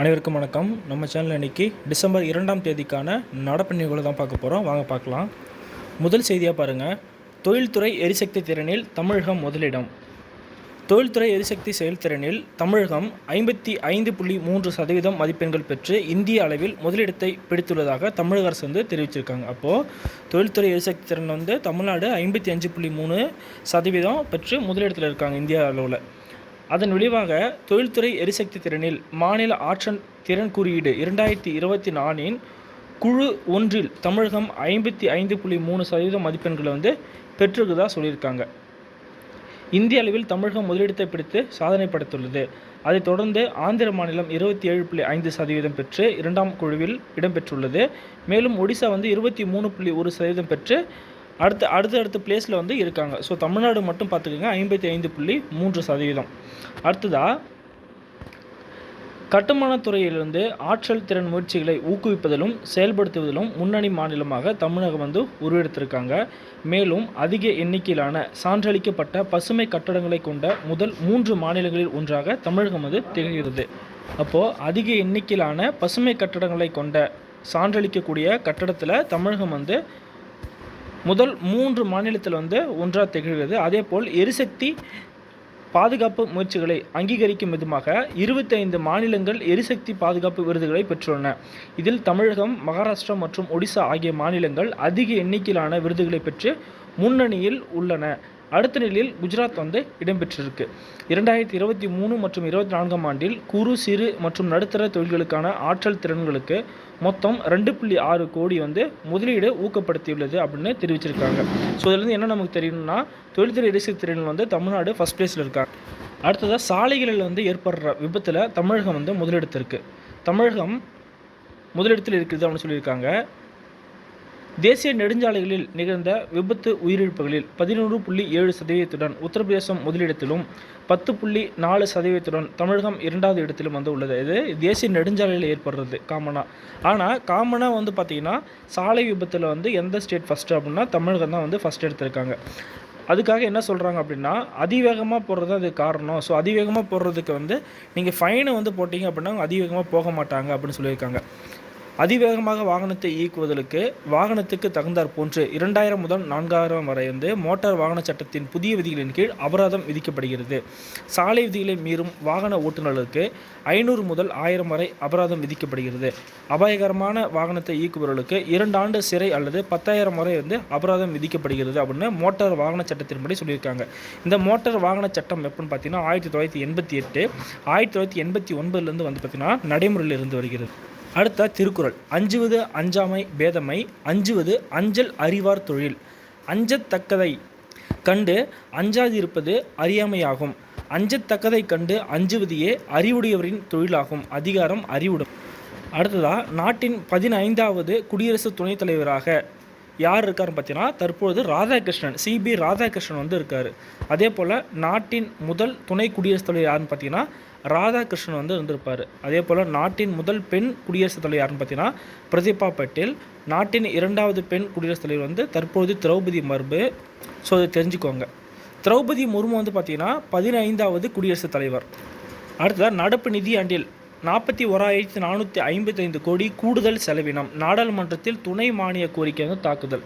அனைவருக்கும் வணக்கம். நம்ம சேனல் இன்னைக்கு டிசம்பர் இரண்டாம் தேதிக்கான நடப்பு நிகழ்வு தான் பார்க்க போகிறோம் வாங்க பார்க்கலாம். முதல் செய்தியாக பாருங்கள் தொழில்துறை எரிசக்தி திறனில் தமிழகம் முதலிடம். தொழில்துறை எரிசக்தி செயல்திறனில் தமிழகம் ஐம்பத்தி ஐந்து புள்ளி மூன்று சதவீதம் மதிப்பெண்கள் பெற்று இந்திய அளவில் முதலிடத்தை பிடித்துள்ளதாக தமிழக அரசு வந்து தெரிவிச்சிருக்காங்க. அப்போது தொழில்துறை எரிசக்தி திறன் வந்து தமிழ்நாடு ஐம்பத்தி அஞ்சு புள்ளி மூணு சதவீதம் பெற்று முதலிடத்தில் இருக்காங்க இந்திய அளவில். அதன் விளைவாக தொழில்துறை எரிசக்தி திறனில் மாநில ஆற்றல் திறன் குறியீடு இரண்டாயிரத்தி இருபத்தி நாலின் குழு ஒன்றில் தமிழகம் ஐம்பத்தி ஐந்து புள்ளி மூணு சதவீதம் மதிப்பெண்களை வந்து பெற்றிருக்கதா சொல்லியிருக்காங்க. இந்திய அளவில் தமிழகம் முதலிடத்தை பிடித்து சாதனை படைத்துள்ளது. அதைத் தொடர்ந்து ஆந்திர மாநிலம் இருபத்தி ஏழு புள்ளி ஐந்து சதவீதம் பெற்று இரண்டாம் குழுவில் இடம்பெற்றுள்ளது. மேலும் ஒடிசா வந்து இருபத்தி மூணு புள்ளி ஒரு சதவீதம் பெற்று அடுத்த அடுத்த அடுத்த பிளேஸில் வந்து இருக்காங்க. ஸோ தமிழ்நாடு மட்டும் பார்த்துக்கோங்க. ஐம்பத்தி ஐந்து புள்ளி மூன்று சதவீதம். அடுத்ததாக கட்டுமானத் துறையிலிருந்து ஆற்றல் திறன் முயற்சிகளை ஊக்குவிப்பதிலும் செயல்படுத்துவதிலும் முன்னணி மாநிலமாக தமிழகம் வந்து உருவெடுத்திருக்காங்க. மேலும் அதிக எண்ணிக்கையிலான சான்றளிக்கப்பட்ட பசுமை கட்டடங்களை கொண்ட முதல் மூன்று மாநிலங்களில் ஒன்றாக தமிழகம் வந்து திகழ்கிறது. அப்போது அதிக எண்ணிக்கையிலான பசுமை கட்டடங்களை கொண்ட சான்றளிக்கக்கூடிய கட்டடத்தில் தமிழகம் வந்து முதல் மூன்று மாநிலத்தில் வந்து ஒன்றாக திகழ்கிறது. அதேபோல் எரிசக்தி பாதுகாப்பு முயற்சிகளை அங்கீகரிக்கும் விதமாக இருபத்தைந்து மாநிலங்கள் எரிசக்தி பாதுகாப்பு விருதுகளை பெற்றுள்ளன. இதில் தமிழகம் மகாராஷ்டிரா மற்றும் ஒடிசா ஆகிய மாநிலங்கள் அதிக எண்ணிக்கையிலான விருதுகளை பெற்று முன்னணியில் உள்ளன. அடுத்த நிலையில் குஜராத் வந்து இடம்பெற்றிருக்கு. இரண்டாயிரத்தி இருபத்தி மூணு மற்றும் இருபத்தி நான்காம் ஆண்டில் குறு சிறு மற்றும் நடுத்தர தொழில்களுக்கான ஆற்றல் திறன்களுக்கு மொத்தம் ரெண்டு புள்ளி ஆறு கோடி வந்து முதலீடு ஊக்கப்படுத்தியுள்ளது அப்படின்னு தெரிவிச்சிருக்காங்க. ஸோ இதுலேருந்து என்ன நமக்கு தெரியணும்னா தொழில்துறை எரிசக்தி திறன் வந்து தமிழ்நாடு ஃபஸ்ட் பிளேஸில் இருக்காங்க. அடுத்ததாக சாலைகளில் வந்து ஏற்படுற விபத்தில் தமிழகம் வந்து முதலிடத்திற்கு. தமிழகம் முதலிடத்தில் இருக்குது அப்படின்னு சொல்லியிருக்காங்க. தேசிய நெடுஞ்சாலைகளில் நிகழ்ந்த விபத்து உயிரிழப்புகளில் பதினோரு புள்ளி ஏழு சதவீதத்துடன் உத்தரப்பிரதேசம் முதலிடத்திலும் பத்து புள்ளி நாலு சதவீதத்துடன் தமிழகம் இரண்டாவது இடத்திலும் வந்து உள்ளது. இது தேசிய நெடுஞ்சாலையில் ஏற்படுறது காமனாக ஆனால் காமனாக வந்து பார்த்திங்கன்னா சாலை விபத்தில் வந்து எந்த ஸ்டேட் ஃபஸ்ட்டு அப்படின்னா தமிழகம் தான் வந்து ஃபஸ்ட் எடுத்திருக்காங்க. அதுக்காக என்ன சொல்கிறாங்க அப்படின்னா அதிவேகமாக போடுறது அது காரணம். ஸோ அதிவேகமாக போடுறதுக்கு வந்து நீங்கள் ஃபைனை வந்து போட்டிங்க அப்படின்னா அவங்க அதிவேகமாக போக மாட்டாங்க அப்படின்னு சொல்லியிருக்காங்க. அதிவேகமாக வாகனத்தை இயக்குவதற்கு வாகனத்துக்கு தகுந்தாற் போன்று இரண்டாயிரம் முதல் நான்காயிரம் வரை வந்து மோட்டார் வாகன சட்டத்தின் புதிய விதிகளின் கீழ் அபராதம் விதிக்கப்படுகிறது. சாலை விதிகளை மீறும் வாகன ஓட்டுநர்களுக்கு ஐநூறு முதல் ஆயிரம் வரை அபராதம் விதிக்கப்படுகிறது. அபாயகரமான வாகனத்தை இயக்குபவர்களுக்கு இரண்டு ஆண்டு சிறை அல்லது பத்தாயிரம் வரை வந்து அபராதம் விதிக்கப்படுகிறது அப்படின்னு மோட்டார் வாகன சட்டத்தின்படி சொல்லியிருக்காங்க. இந்த மோட்டார் வாகன சட்டம் எப்படின்னு பார்த்தீங்கன்னா ஆயிரத்தி தொள்ளாயிரத்தி எண்பத்தி எட்டு ஆயிரத்தி தொள்ளாயிரத்தி எண்பத்தி ஒன்பதுலேருந்து வந்து பார்த்தீங்கன்னா நடைமுறையில் இருந்து வருகிறது. அடுத்த திருக்குறள். அஞ்சுவது அஞ்சாமை பேதமை அஞ்சுவது அஞ்சல் அறிவார் தொழில். அஞ்சத்தக்கதை கண்டு அஞ்சாதிருப்பது அறியாமையாகும். அஞ்சத்தக்கதை கண்டு அஞ்சுவதையே அறிவுடையவரின் தொழிலாகும். அதிகாரம் அறிவுடும் அடுத்ததா நாட்டின் பதினைந்தாவது குடியரசு துணைத் தலைவராக யார் இருக்காருன்னு பார்த்தீங்கன்னா தற்பொழுது ராதாகிருஷ்ணன் சிபி ராதாகிருஷ்ணன் வந்து இருக்கார். அதே போல் நாட்டின் முதல் துணை குடியரசுத் தலைவர் யாருன்னு பார்த்தீங்கன்னா ராதாகிருஷ்ணன் வந்து இருந்திருப்பார். அதே போல் நாட்டின் முதல் பெண் குடியரசுத் தலைவர் யாருன்னு பார்த்தீங்கன்னா பிரதீபா பட்டேல். நாட்டின் இரண்டாவது பெண் குடியரசுத் தலைவர் வந்து தற்போது திரௌபதி மர்பு ஸோ அதை தெரிஞ்சுக்கோங்க. திரௌபதி முர்மு வந்து பார்த்தீங்கன்னா பதினைந்தாவது குடியரசுத் தலைவர் அடுத்ததாக நடப்பு நிதி ஆண்டில் நாற்பத்தி ஓராயிரத்தி நானூற்றி ஐம்பத்தைந்து கோடி கூடுதல் செலவினம். நாடாளுமன்றத்தில் துணை மானிய கோரிக்கை வந்து தாக்குதல்.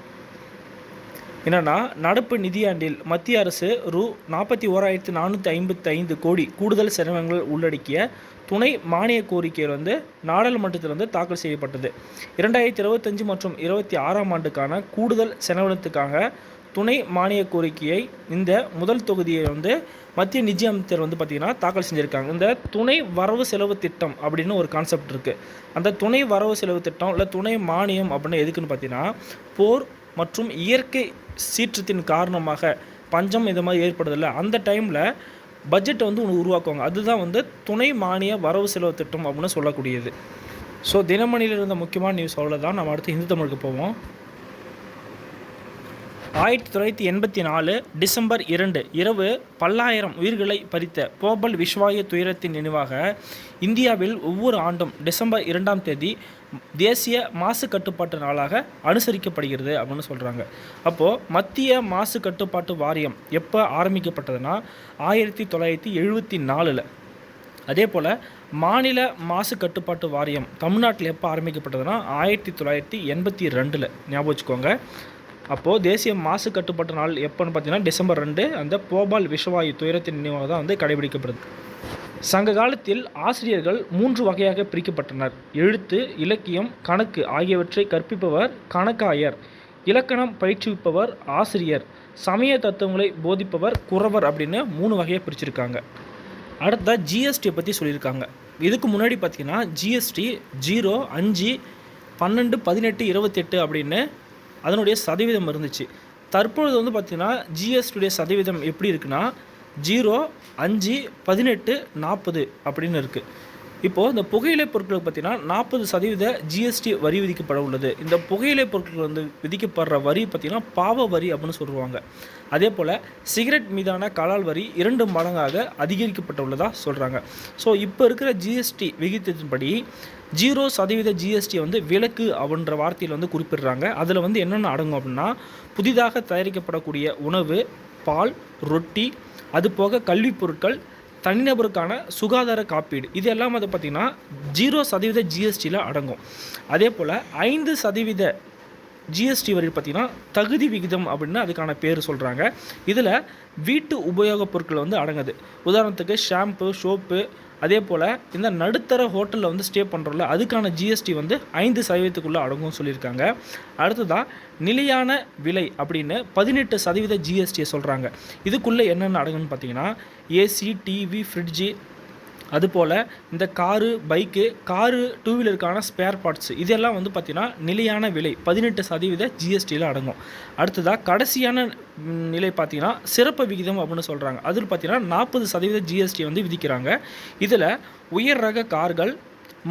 என்னென்னா நடப்பு நிதியாண்டில் மத்திய அரசு ரூ. நாற்பத்தி ஓராயிரத்தி நானூற்றி ஐம்பத்தி ஐந்து கோடி கூடுதல் செலவினங்கள் உள்ளடக்கிய துணை மானிய கோரிக்கை வந்து நாடாளுமன்றத்தில் வந்து தாக்கல் செய்யப்பட்டது. இரண்டாயிரத்தி இருபத்தஞ்சு மற்றும் இருபத்தி ஆறாம் ஆண்டுக்கான கூடுதல் செலவினத்துக்காக துணை மானிய கோரிக்கையை இந்த முதல் தொகுதியை வந்து மத்திய நிதி அமைச்சர் வந்து பார்த்திங்கன்னா தாக்கல் செஞ்சுருக்காங்க. இந்த துணை வரவு செலவு திட்டம் அப்படின்னு ஒரு கான்செப்ட் இருக்குது அந்த துணை வரவு செலவு திட்டம் இல்லை துணை மானியம் அப்படின்னு எதுக்குன்னு பார்த்தீங்கன்னா போர் மற்றும் இயற்கை சீற்றத்தின் காரணமாக பஞ்சம் இது மாதிரி ஏற்படுதில்ல அந்த டைமில் பட்ஜெட்டை வந்து ஒன்று உருவாக்குவாங்க. அதுதான் வந்து துணை மானிய வரவு செலவு திட்டம் அப்படின்னு சொல்லக்கூடியது. ஸோ தினமணியில் இருந்த முக்கியமான நியூஸ் அவ்வளோதான் நம்ம அடுத்து இந்து தமிழுக்கு போவோம். ஆயிரத்தி தொள்ளாயிரத்தி எண்பத்தி நாலு டிசம்பர் இரண்டு இரவு பல்லாயிரம் உயிர்களை பறித்த போபல் விஸ்வாய துயரத்தின் நினைவாக இந்தியாவில் ஒவ்வொரு ஆண்டும் டிசம்பர் இரண்டாம் தேதி தேசிய மாசு கட்டுப்பாட்டு நாளாக அனுசரிக்கப்படுகிறது அப்படின்னு சொல்கிறாங்க அப்போது மத்திய மாசு கட்டுப்பாட்டு வாரியம் எப்போ ஆரம்பிக்கப்பட்டதுன்னா ஆயிரத்தி தொள்ளாயிரத்தி எழுபத்தி நாலில். அதே போல் மாநில மாசு கட்டுப்பாட்டு வாரியம் தமிழ்நாட்டில் எப்போ ஆரம்பிக்கப்பட்டதுன்னா ஆயிரத்தி தொள்ளாயிரத்தி எண்பத்தி ரெண்டில். ஞாபகம் வச்சுக்கோங்க. அப்போது தேசிய மாசு கட்டுப்பாட்டு நாள் எப்போன்னு பார்த்தீங்கன்னா டிசம்பர் ரெண்டு அந்த போபால் விஷவாயு துயரத்தின் நினைவாக தான் வந்து கடைபிடிக்கப்படுது. சங்க காலத்தில் ஆசிரியர்கள் மூன்று வகையாக பிரிக்கப்பட்டனர். எழுத்து இலக்கியம் கணக்கு ஆகியவற்றை கற்பிப்பவர் கணக்காயர் இலக்கணம் பயிற்றுவிப்பவர் ஆசிரியர் சமய தத்துவங்களை போதிப்பவர் குறவர் அப்படின்னு மூணு வகையாக பிரிச்சிருக்காங்க. அடுத்த ஜிஎஸ்டியை பற்றி சொல்லியிருக்காங்க. இதுக்கு முன்னாடி பார்த்தீங்கன்னா ஜிஎஸ்டி ஜீரோ அஞ்சு பன்னெண்டு பதினெட்டு இருபத்தெட்டு அப்படின்னு அதனுடைய சதவீதம் இருந்துச்சு. தற்பொழுது வந்து பார்த்திங்கன்னா ஜிஎஸ்டியுடைய சதவீதம் எப்படி இருக்குன்னா ஜீரோ அஞ்சு பதினெட்டு நாற்பது அப்படின்னு இருக்குது இப்போது இந்த புகையிலை பொருட்களுக்கு பார்த்தீங்கன்னா நாற்பது சதவீத ஜிஎஸ்டி வரி விதிக்கப்பட உள்ளது. இந்த புகையிலை பொருட்கள் வந்து விதிக்கப்படுற வரி பார்த்திங்கன்னா பாவ வரி அப்படின்னு சொல்லுவாங்க. அதே போல் சிகரெட் மீதான கலால் வரி இரண்டு மடங்காக அதிகரிக்கப்பட்டுள்ளதாக சொல்கிறாங்க ஸோ இப்போ இருக்கிற ஜிஎஸ்டி விகிதத்தின்படி ஜீரோ சதவீத ஜிஎஸ்டி வந்து விலக்கு அப்படின்ற வார்த்தையில் வந்து குறிப்பிடுறாங்க. அதில் வந்து என்னென்ன அடங்கும் அப்படின்னா புதிதாக தயாரிக்கப்படக்கூடிய உணவு பால் ரொட்டி அது போக கல்வி பொருட்கள் தனிநபருக்கான சுகாதார காப்பீடு. இது எல்லாம் வந்து பார்த்திங்கன்னா ஜீரோ சதவீத ஜிஎஸ்டியில் அடங்கும். அதே போல் ஐந்து சதவீத ஜிஎஸ்டி வரி பார்த்திங்கன்னா தகுதி விகிதம் அப்படின்னு அதுக்கான பேர் சொல்கிறாங்க இதில் வீட்டு உபயோகப் பொருட்கள் வந்து அடங்குது. உதாரணத்துக்கு ஷாம்பு சோப்பு அதே போல் இந்த நடுத்தர ஹோட்டலில் வந்து ஸ்டே பண்ணுறோம்ல அதுக்கான ஜிஎஸ்டி வந்து ஐந்து சதவீதத்துக்குள்ளே அடங்கும்னு சொல்லியிருக்காங்க. அடுத்ததாக நிலையான விலை அப்படின்னு பதினெட்டு சதவீத ஜிஎஸ்டியை சொல்கிறாங்க இதுக்குள்ளே என்னென்ன அடங்குன்னு பார்த்தீங்கன்னா ஏசி டிவி ஃப்ரிட்ஜு அதுபோல் இந்த காரு பைக்கு காரு டூ வீலருக்கான ஸ்பேர் பார்ட்ஸ் இதெல்லாம் வந்து பார்த்திங்கன்னா நிலையான விலை பதினெட்டு சதவீத ஜிஎஸ்டியில் அடங்கும். அடுத்ததாக கடைசியான நிலை பார்த்திங்கன்னா சிறப்பு விகிதம் அப்படின்னு சொல்கிறாங்க அதில் பார்த்திங்கன்னா நாற்பது சதவீத ஜிஎஸ்டி வந்து விதிக்கிறாங்க. இதில் உயர் ரக கார்கள்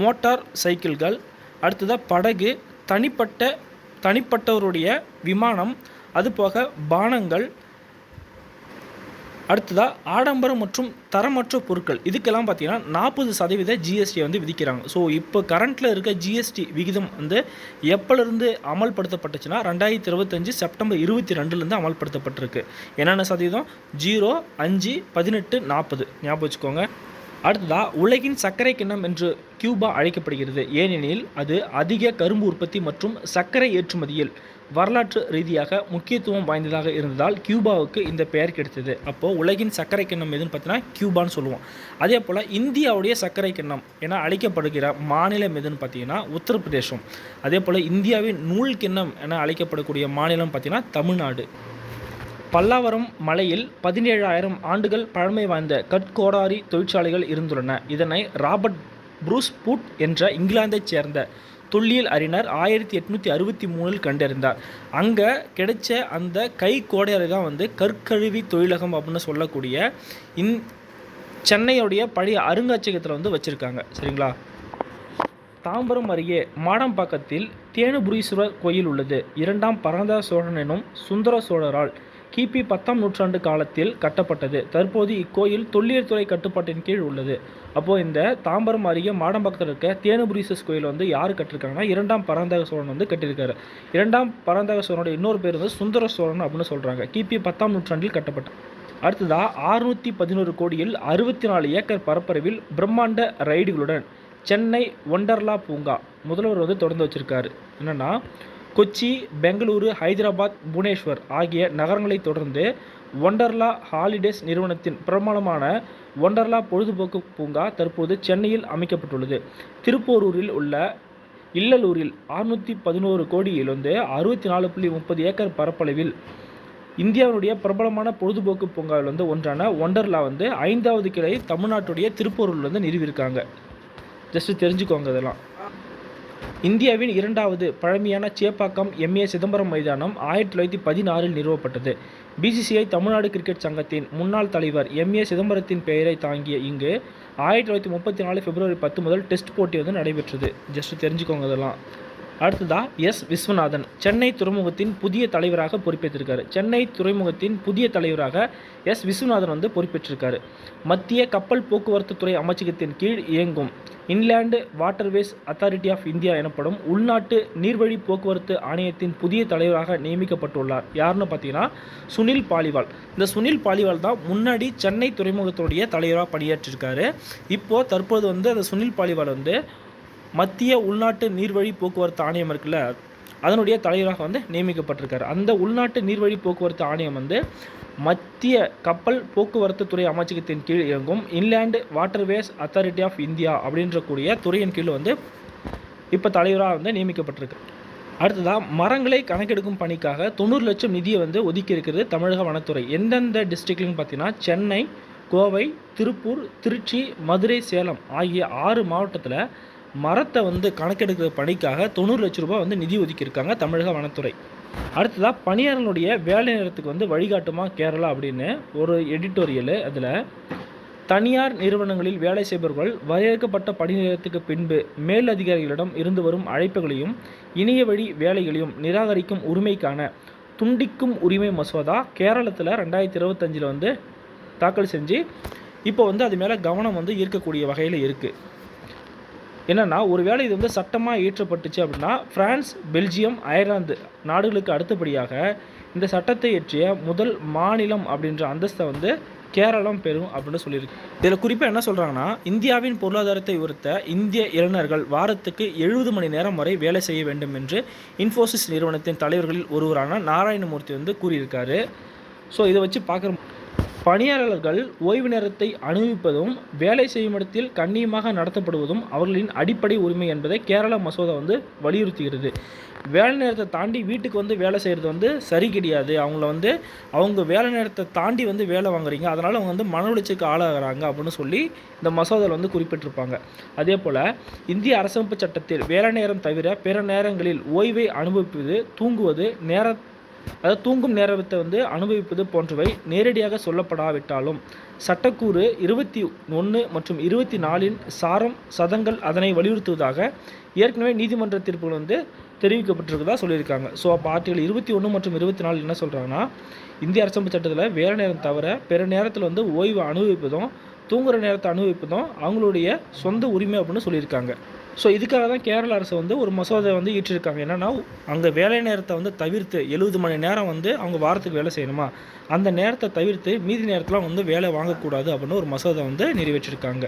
மோட்டார் சைக்கிள்கள் அடுத்ததாக படகு தனிப்பட்ட தனிப்பட்டவருடைய விமானம் அதுபோக பானங்கள் அடுத்ததாக ஆடம்பரம் மற்றும் தரமற்ற பொருட்கள். இதுக்கெல்லாம் பார்த்தீங்கன்னா நாற்பது சதவீத ஜிஎஸ்டி வந்து விதிக்கிறாங்க. ஸோ இப்போ கரண்ட்டில் இருக்க ஜிஎஸ்டி விகிதம் வந்து எப்போலேருந்து அமல்படுத்தப்பட்டுச்சுன்னா ரெண்டாயிரத்தி இருபத்தஞ்சு செப்டம்பர் இருபத்தி ரெண்டுலேருந்து அமல்படுத்தப்பட்டிருக்கு. என்னென்ன சதவீதம்? ஜீரோ அஞ்சு பதினெட்டு நாற்பது ஞாபகம் வச்சுக்கோங்க. அடுத்ததாக உலகின் சர்க்கரை கிண்ணம் என்று கியூபா அழைக்கப்படுகிறது. ஏனெனில் அது அதிக கரும்பு உற்பத்தி மற்றும் சர்க்கரை ஏற்றுமதியில் வரலாற்று ரீதியாக முக்கியத்துவம் வாய்ந்ததாக இருந்ததால் கியூபாவுக்கு இந்த பெயர் கிடைத்தது. அப்போது உலகின் சர்க்கரை கிண்ணம் எதுன்னு பார்த்தீங்கன்னா கியூபான்னு சொல்லுவோம். அதே போல் இந்தியாவுடைய சர்க்கரை கிண்ணம் என அழைக்கப்படுகிற மாநிலம் எதுன்னு பார்த்தீங்கன்னா உத்தரப்பிரதேசம். அதே போல் இந்தியாவின் நூல் கிண்ணம் என அழைக்கப்படக்கூடிய மாநிலம் பார்த்தீங்கன்னா தமிழ்நாடு. பல்லாவரம் மலையில் பதினேழாயிரம் ஆண்டுகள் பழமை வாய்ந்த கட்கோடாரி தொழிற்சாலைகள் இருந்துள்ளன. இதனை ராபர்ட் புரூஸ் பூட் என்ற இங்கிலாந்தைச் சேர்ந்த தொல்லியல் அறிஞர் ஆயிரத்தி எட்நூற்றி அறுபத்தி மூணில் கண்டறிந்தார். அங்கே கிடைச்ச அந்த கை கோடையரை தான் வந்து கற்கழுவி தொழிலகம் அப்படின்னு சொல்லக்கூடிய இந் சென்னையுடைய பழைய அருங்காட்சியகத்தில் வந்து வச்சுருக்காங்க. சரிங்களா? தாம்பரம் அருகே மாடம்பாக்கத்தில் தேனுபுரீஸ்வரர் கோயில் உள்ளது. இரண்டாம் பரந்த சோழன் எனும் சுந்தர சோழரால் கிபி பத்தாம் நூற்றாண்டு காலத்தில் கட்டப்பட்டது. தற்போது இக்கோயில் தொல்லியல் துறை கட்டுப்பாட்டின் கீழ் உள்ளது. அப்போது இந்த தாம்பரம் அருகே மாடம்பாக்கத்தில் இருக்க தேனுபுரீசஸ் கோயில் வந்து யார் கட்டிருக்காங்கன்னா இரண்டாம் பரந்தக சோழன் வந்து கட்டியிருக்காரு. இரண்டாம் பரந்தக சோழனோட இன்னொரு பேர் வந்து சுந்தர சோழன் அப்படின்னு சொல்கிறாங்க கிபி பத்தாம் நூற்றாண்டில் கட்டப்பட்டது அடுத்ததாக அறுநூற்றி பதினோரு கோடியில் அறுபத்தி நாலு ஏக்கர் பரப்பளவில் பிரம்மாண்ட ரைடுகளுடன் சென்னை ஒண்டர்லா பூங்கா முதல்வர் வந்து தொடர்ந்து வச்சிருக்காரு. என்னென்னா கொச்சி பெங்களூரு ஹைதராபாத் புவனேஸ்வர் ஆகிய நகரங்களை தொடர்ந்து ஒண்டர்லா ஹாலிடேஸ் நிறுவனத்தின் பிரபலமான ஒண்டர்லா பொழுதுபோக்கு பூங்கா தற்போது சென்னையில் அமைக்கப்பட்டுள்ளது. திருப்போரூரில் உள்ள இல்லலூரில் அறுநூற்றி பதினோரு கோடியிலிருந்து அறுபத்தி நாலு புள்ளி முப்பது ஏக்கர் பரப்பளவில் இந்தியாவுடைய பிரபலமான பொழுதுபோக்கு பூங்காவில் வந்து ஒன்றான ஒண்டர்லா வந்து ஐந்தாவது கிளை தமிழ்நாட்டுடைய திருப்பூரில் வந்து நிறுவியிருக்காங்க. ஜஸ்ட்டு தெரிஞ்சுக்கோங்க இதெல்லாம். இந்தியாவின் இரண்டாவது பழமையான சேப்பாக்கம் எம்ஏ சிதம்பரம் மைதானம் ஆயிரத்தி தொள்ளாயிரத்தி பதினாறில் நிறுவப்பட்டது. பிசிசிஐ தமிழ்நாடு கிரிக்கெட் சங்கத்தின் முன்னாள் தலைவர் எம்ஏ சிதம்பரத்தின் பெயரை தாங்கிய இங்கு ஆயிரத்தி தொள்ளாயிரத்தி முப்பத்தி நாலு பிப்ரவரி பத்து முதல் டெஸ்ட் போட்டி வந்து நடைபெற்றது. ஜஸ்ட் தெரிஞ்சுக்கோங்க இதெல்லாம் அடுத்ததா எஸ் விஸ்வநாதன். சென்னை துறைமுகத்தின் புதிய தலைவராக பொறுப்பேற்றிருக்காரு. சென்னை துறைமுகத்தின் புதிய தலைவராக எஸ் விஸ்வநாதன் வந்து பொறுப்பேற்றிருக்காரு. மத்திய கப்பல் போக்குவரத்து துறை அமைச்சகத்தின் கீழ் இயங்கும் inland waterways authority of India எனப்படும் உள்நாட்டு நீர்வழி போக்குவரத்து ஆணையத்தின் புதிய தலைவராக நியமிக்கப்பட்டுள்ளார். யாருன்னு பார்த்தீங்கன்னா சுனில் பாலிவால். இந்த சுனில் பாலிவால் தான் முன்னாடி சென்னை துறைமுகத்துடைய தலைவராக பணியாற்றிருக்காரு. இப்போது தற்போது வந்து அந்த சுனில் பாலிவால் வந்து மத்திய உள்நாட்டு நீர்வழி போக்குவரத்து ஆணையம் இருக்குல்ல அதனுடைய தலைவராக வந்து நியமிக்கப்பட்டிருக்காரு. அந்த உள்நாட்டு நீர்வழி போக்குவரத்து ஆணையம் வந்து மத்திய கப்பல் போக்குவரத்து துறை அமைச்சகத்தின் கீழ் இயங்கும் inland waterways authority of India அப்படின்ற கூடிய துறையின் கீழ் வந்து இப்போ தலைவராக வந்து நியமிக்கப்பட்டிருக்கு. அடுத்ததாக மரங்களை கணக்கெடுக்கும் பணிக்காக தொண்ணூறு லட்சம் நிதியை வந்து ஒதுக்கி இருக்கிறது தமிழக வனத்துறை. எந்தெந்த டிஸ்ட்ரிக்ட்லன்னு பார்த்தீங்கன்னா சென்னை கோவை திருப்பூர் திருச்சி மதுரை சேலம் ஆகிய ஆறு மாவட்டத்தில் மரத்தை வந்து கணக்கெடுக்கிற பணிக்காக தொண்ணூறு லட்ச ரூபாய் வந்து நிதி ஒதுக்கியிருக்காங்க தமிழக வனத்துறை. அடுத்ததாக பணியாளர்களுடைய வேலை நேரத்துக்கு வந்து வழிகாட்டுமா கேரளா அப்படின்னு ஒரு எடிட்டோரியல் அதில் தனியார் நிறுவனங்களில் வேலை செய்பவர்கள் வரையறுக்கப்பட்ட பணி நேரத்துக்கு பின்பு மேல் அதிகாரிகளிடம் இருந்து வரும் அழைப்புகளையும் இணைய வழி வேலைகளையும் நிராகரிக்கும் உரிமைக்கான துண்டிக்கும் உரிமை மசோதா கேரளத்தில் ரெண்டாயிரத்தி இருபத்தஞ்சில் வந்து தாக்கல் செஞ்சு இப்போ வந்து அது மேலே கவனம் வந்து ஈர்க்கக்கூடிய வகையில் இருக்குது என்னென்னா ஒருவேளை இது வந்து சட்டமாக இயற்றப்பட்டுச்சு அப்படின்னா பிரான்ஸ் பெல்ஜியம் அயர்லாந்து நாடுகளுக்கு அடுத்தபடியாக இந்த சட்டத்தை இயற்றிய முதல் மாநிலம் அப்படின்ற அந்தஸ்தை வந்து கேரளம் பெறும் அப்படின்னு சொல்லியிருக்கு. இதில் குறிப்பாக என்ன சொல்கிறாங்கன்னா இந்தியாவின் பொருளாதாரத்தை உயர்த்த இந்திய இளைஞர்கள் வாரத்துக்கு எழுபது மணி நேரம் வரை வேலை செய்ய வேண்டும் என்று இன்ஃபோசிஸ் நிறுவனத்தின் தலைவர்களில் ஒருவரான நாராயணமூர்த்தி வந்து கூறியிருக்காரு. ஸோ இதை வச்சு பார்க்குற பணியாளர்கள் ஓய்வு நேரத்தை அனுபவிப்பதும் வேலை செய்யும் இடத்தில் கண்ணியமாக நடத்தப்படுவதும் அவர்களின் அடிப்படை உரிமை என்பதை கேரள மசோதா வந்து வலியுறுத்துகிறது. வேலை நேரத்தை தாண்டி வீட்டுக்கு வந்து வேலை செய்கிறது வந்து சரி கிடையாது. அவங்கள வந்து அவங்க வேலை நேரத்தை தாண்டி வந்து வேலை வாங்குறீங்க. அதனால் அவங்க வந்து மன உளைச்சலுக்கு ஆளாகிறாங்க அப்படின்னு சொல்லி இந்த மசோதாவில் வந்து குறிப்பிட்டிருப்பாங்க. அதே போல் இந்திய அரசமைப்பு சட்டத்தில் வேலை நேரம் தவிர பிற நேரங்களில் ஓய்வை அனுபவிப்பது தூங்குவது நேர அதாவது தூங்கும் நேரத்தை வந்து அனுபவிப்பது போன்றவை நேரடியாக சொல்லப்படாவிட்டாலும் சட்டக்கூறு இருபத்தி ஒன்று மற்றும் இருபத்தி நாலின் சாரம் சதங்கள் அதனை வலியுறுத்துவதாக ஏற்கனவே நீதிமன்ற தீர்ப்புகள் வந்து தெரிவிக்கப்பட்டிருக்கதா சொல்லியிருக்காங்க. ஸோ அப்போ ஆர்டிகல் இருபத்தி ஒன்று மற்றும் இருபத்தி நாலு என்ன சொல்கிறாங்கன்னா இந்திய அரசமைப்பு சட்டத்தில் வேலை நேரம் தவிர பிற நேரத்தில் வந்து ஓய்வு அனுபவிப்பதும் தூங்குற நேரத்தை அனுபவிப்பதும் அவங்களுடைய சொந்த உரிமை அப்படின்னு சொல்லியிருக்காங்க. ஸோ இதுக்காக தான் கேரள அரசு வந்து ஒரு மசோதை வந்து ஈற்றிருக்காங்க. என்னென்னா அங்கே வேலை நேரத்தை வந்து தவிர்த்து எழுபது மணி நேரம் வந்து அவங்க வாரத்துக்கு வேலை செய்யணுமா? அந்த நேரத்தை தவிர்த்து மீதி நேரத்தில் வந்து வேலை வாங்கக்கூடாது அப்படின்னு ஒரு மசோதை வந்து நிறைவேற்றிருக்காங்க.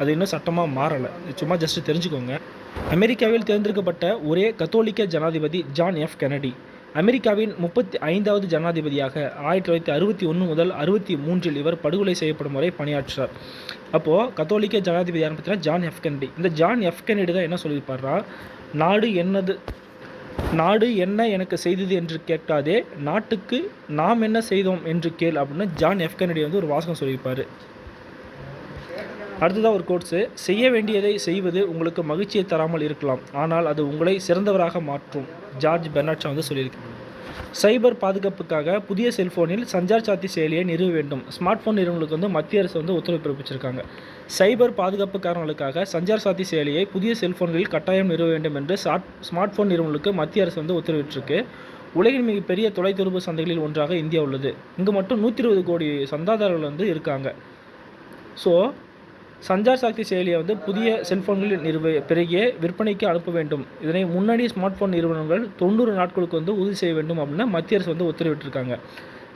அது இன்னும் சட்டமாக மாறலை. சும்மா ஜஸ்ட் தெரிஞ்சுக்கோங்க. அமெரிக்காவில் தேர்ந்தெடுக்கப்பட்ட ஒரே கத்தோலிக்க ஜனாதிபதி ஜான் எஃப் கெனடி. அமெரிக்காவின் முப்பத்தி ஐந்தாவது ஜனாதிபதியாக ஆயிரத்தி தொள்ளாயிரத்தி அறுபத்தி ஒன்று முதல் அறுபத்தி மூன்றில் இவர் படுகொலை செய்யப்படும் வரை பணியாற்றார் அப்போது கத்தோலிக்க ஜனாதிபதி யாருன்னு பார்த்தீங்கன்னா ஜான் எஃப் கெனடி இந்த ஜான் எஃப் கெனடி தான் என்ன சொல்லியிருப்பார்னா நாடு என்னது நாடு என்ன எனக்கு செய்தது என்று கேட்காதே நாட்டுக்கு நாம் என்ன செய்தோம் என்று கேள் அப்படின்னு ஜான் எஃப் கென்னடி வந்து ஒரு வாசகம் சொல்லியிருப்பார். அடுத்ததாக ஒரு கோட்ஸு செய்ய வேண்டியதை செய்வது உங்களுக்கு மகிழ்ச்சியை தராமல் இருக்கலாம் ஆனால் அது உங்களை சிறந்தவராக மாற்றும். ஜார்ஜ் பெர்னாட்ஷா வந்து சொல்லியிருக்கு சைபர் பாதுகாப்புக்காக புதிய செல்ஃபோனில் சஞ்சார் சாத்தி செயலியை நிறுவ வேண்டும். ஸ்மார்ட் ஃபோன் நிறுவனங்களுக்கு வந்து மத்திய அரசு வந்து உத்தரவு பிறப்பிச்சிருக்காங்க. சைபர் பாதுகாப்பு காரணங்களுக்காக சஞ்சார் சாத்தி செயலியை புதிய செல்ஃபோன்களில் கட்டாயம் நிறுவ வேண்டும் என்று ஸ்மார்ட் ஸ்மார்ட் ஃபோன் நிறுவனங்களுக்கு மத்திய அரசு வந்து உத்தரவிட்டிருக்கு. உலகின் மிகப்பெரிய தொலைத்தொடர்பு சந்தைகளில் ஒன்றாக இந்தியா உள்ளது. இங்கு மட்டும் நூற்றி இருபது கோடி சந்தாதாரர்கள் வந்து இருக்காங்க. ஸோ சஞ்சார் சாக்தி செயலியை வந்து புதிய செல்போன்களில் நிறுவ பிறகே விற்பனைக்கு அனுப்ப வேண்டும். இதனை முன்னாடி ஸ்மார்ட் ஃபோன் நிறுவனங்கள் தொண்ணூறு நாட்களுக்கு வந்து உறுதி செய்ய வேண்டும் அப்படின்னு மத்திய அரசு வந்து உத்தரவிட்டிருக்காங்க.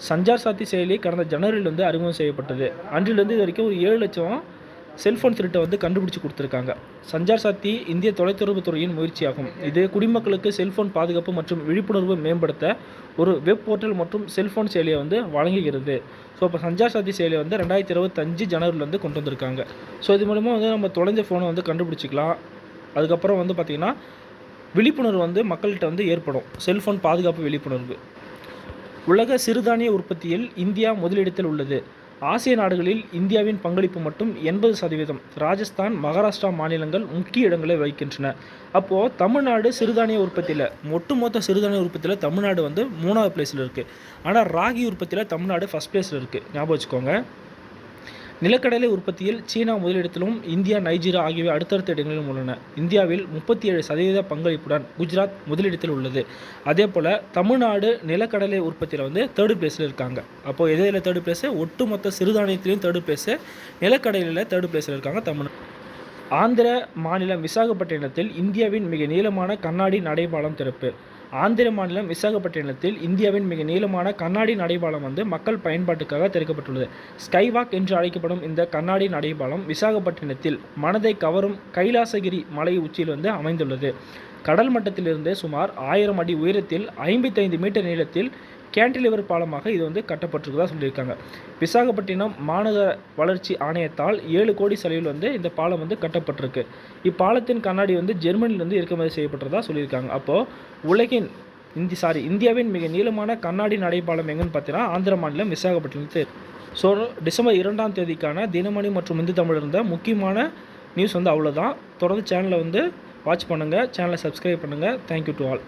சஞ்சார் சாத்தி செயலி கடந்த ஜனவரியில் வந்து அறிமுகம் செய்யப்பட்டது. அன்றிலிருந்து இது வரைக்கும் ஒரு ஏழு லட்சம் செல்போன் திருட்டை வந்து கண்டுபிடிச்சு கொடுத்துருக்காங்க. சஞ்சார் சாத்தி இந்திய தொலைத்தொடர்பு துறையின் முயற்சியாகும். இது குடிமக்களுக்கு செல்போன் பாதுகாப்பு மற்றும் விழிப்புணர்வு மேம்படுத்த ஒரு வெப் போர்ட்டல் மற்றும் செல்போன் செயலியை வந்து வழங்குகிறது. ஸோ இப்போ சஞ்சார் சாத்தி செயலியை வந்து ரெண்டாயிரத்தி இருபத்தஞ்சு ஜனவரிலேருந்து கொண்டு வந்திருக்காங்க. ஸோ இது மூலமாக வந்து நம்ம தொலைஞ்ச ஃபோனை வந்து கண்டுபிடிச்சிக்கலாம். அதுக்கப்புறம் வந்து பார்த்திங்கன்னா விழிப்புணர்வு வந்து மக்கள்கிட்ட வந்து ஏற்படும். செல்ஃபோன் பாதுகாப்பு விழிப்புணர்வு. உலக சிறுதானிய உற்பத்தியில் இந்தியா முதலிடத்தில் உள்ளது. ஆசிய நாடுகளில் இந்தியாவின் பங்களிப்பு மட்டும் எண்பது சதவீதம். ராஜஸ்தான் மகாராஷ்டிரா மாநிலங்கள் முக்கிய இடங்களை வகிக்கின்றன. அப்போது தமிழ்நாடு சிறுதானிய உற்பத்தியில் ஒட்டுமொத்த சிறுதானிய உற்பத்தியில் தமிழ்நாடு வந்து மூணாவது பிளேஸில் இருக்குது ஆனால் ராகி உற்பத்தியில் தமிழ்நாடு ஃபஸ்ட் பிளேஸில் இருக்குது ஞாபகம் வச்சுக்கோங்க. நிலக்கடலை உற்பத்தியில் சீனா முதலிடத்திலும் இந்தியா நைஜீரியா ஆகியவை அடுத்தடுத்த இடங்களிலும் உள்ளன. இந்தியாவில் முப்பத்தி ஏழு சதவீத பங்களிப்புடன் குஜராத் முதலிடத்தில் உள்ளது. அதே போல் தமிழ்நாடு நிலக்கடலை உற்பத்தியில் வந்து தேர்டு பிளேஸில் இருக்காங்க. அப்போது எதில் தேர்டு பிளேஸு ஒட்டுமொத்த சிறுதானியத்திலையும் தேர்டு பிளேஸு நிலக்கடலையில் தேர்டு பிளேஸில் இருக்காங்க தமிழ் ஆந்திர மாநிலம் விசாகப்பட்டினத்தில் இந்தியாவின் மிக நீளமான கண்ணாடி நடைபாலம் திறப்பு. ஆந்திர மாநிலம் விசாகப்பட்டினத்தில் இந்தியாவின் மிக நீளமான கண்ணாடி நடைபாலம் வந்து மக்கள் பயன்பாட்டுக்காக திறக்கப்பட்டுள்ளது. ஸ்கைவாக் என்று அழைக்கப்படும் இந்த கண்ணாடி நடைபாலம் விசாகப்பட்டினத்தில் மனதை கவரும் கைலாசகிரி மலை உச்சியில் வந்து அமைந்துள்ளது. கடல் மட்டத்திலிருந்து சுமார் ஆயிரம் அடி உயரத்தில் ஐம்பத்தைந்து மீட்டர் நீளத்தில் கேன்டிலிவர் பாலமாக இது வந்து கட்டப்பட்டிருக்கதா சொல்லியிருக்காங்க. விசாகப்பட்டினம் மாநகர வளர்ச்சி ஆணையத்தால் ஏழு கோடி செலவில் வந்து இந்த பாலம் வந்து கட்டப்பட்டிருக்கு. இப்பாலத்தின் கண்ணாடி வந்து ஜெர்மனிலிருந்து இறக்குமதி செய்யப்பட்டதா சொல்லியிருக்காங்க. அப்போது உலகின் இந்தி சாரி இந்தியாவின் மிக நீளமான கண்ணாடி நடைபாலம் எங்கன்னு பார்த்தீங்கன்னா ஆந்திர மாநிலம் விசாகப்பட்டினத்து. ஸோ டிசம்பர் இரண்டாம் தேதிக்கான தினமணி மற்றும் இந்து தமிழ் இருந்த முக்கியமான நியூஸ் வந்து அவ்வளோதான் தொடர்ந்து சேனலில் வந்து வாட்ச் பண்ணுங்கள் சேனலை சப்ஸ்கிரைப் பண்ணுங்கள் தேங்க்யூ டு ஆல்